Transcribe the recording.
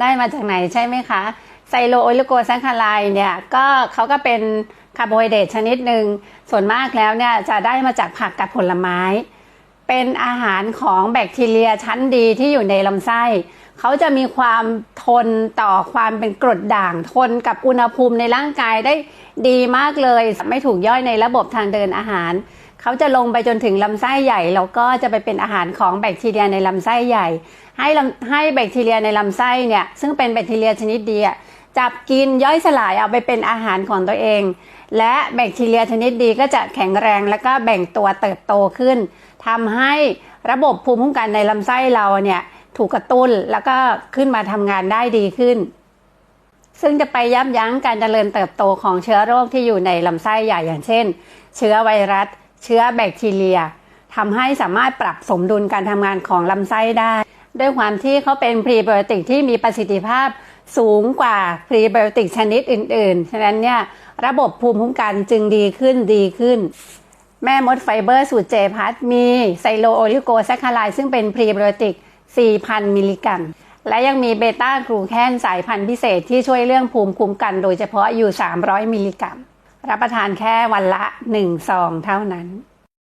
ได้มาจากไหนใช่ไหมคะไซโลโอลิโกแซคคาไลเนี่ยก็เขาก็เป็นคาร์โบไฮเดรตชนิดหนึ่งส่วนมากแล้วเนี่ยจะได้มาจากผักกับผลไม้ เป็นอาหารของแบคทีเรียชั้นดีที่อยู่ในลำไส้ เขาจะมีความ ทนต่อความเป็นกรดด่าง ทนกับอุณหภูมิในร่างกายได้ดีมากเลย ไม่ถูกย่อยในระบบทางเดินอาหาร เขาจะลงไปจนถึงลำไส้ใหญ่ แล้วก็จะไปเป็นอาหารของแบคทีเรียในลำไส้ใหญ่ ให้ให้แบคทีเรียในลำไส้เนี่ยซึ่งเป็นแบคทีเรียชนิดดีจับกินย่อยสลายเอาไปเป็นอาหารของตัวเอง และแบคทีเรียชนิดดีก็จะแข็งแรงแล้วก็แบ่งตัวเติบโตขึ้นทำให้ระบบภูมิคุ้มกันในลำไส้เราเนี่ย ถูกกระตุ้นแล้วก็ขึ้นมาทำงานได้ดีขึ้น ซึ่งจะไปยับยั้งการเจริญเติบโตของเชื้อโรคที่อยู่ในลำไส้ใหญ่อย่างเช่น เชื้อไวรัส เชื้อแบคทีเรียทำให้สามารถปรับสมดุลการทำงานของลำไส้ได้ ด้วยความที่เขาเป็นพรีไบโอติกที่มีประสิทธิภาพสูงกว่าพรีไบโอติกชนิดอื่น ๆ ฉะนั้นเนี่ยระบบภูมิคุ้มกันจึงดีขึ้นดีขึ้น แม่มดไฟเบอร์สูตรเจพัทมีไซโลโอลิโกแซคคาไลซึ่งเป็นพรีไบโอติก 4,000 มิลลิกรัม และยังมีเบต้ากลูแคนสายพันธุ์พิเศษที่ช่วยเรื่องภูมิคุ้มกันโดยเฉพาะอยู่ 300 มิลลิกรัม รับประทานแค่วันละ1ซองเท่านั้น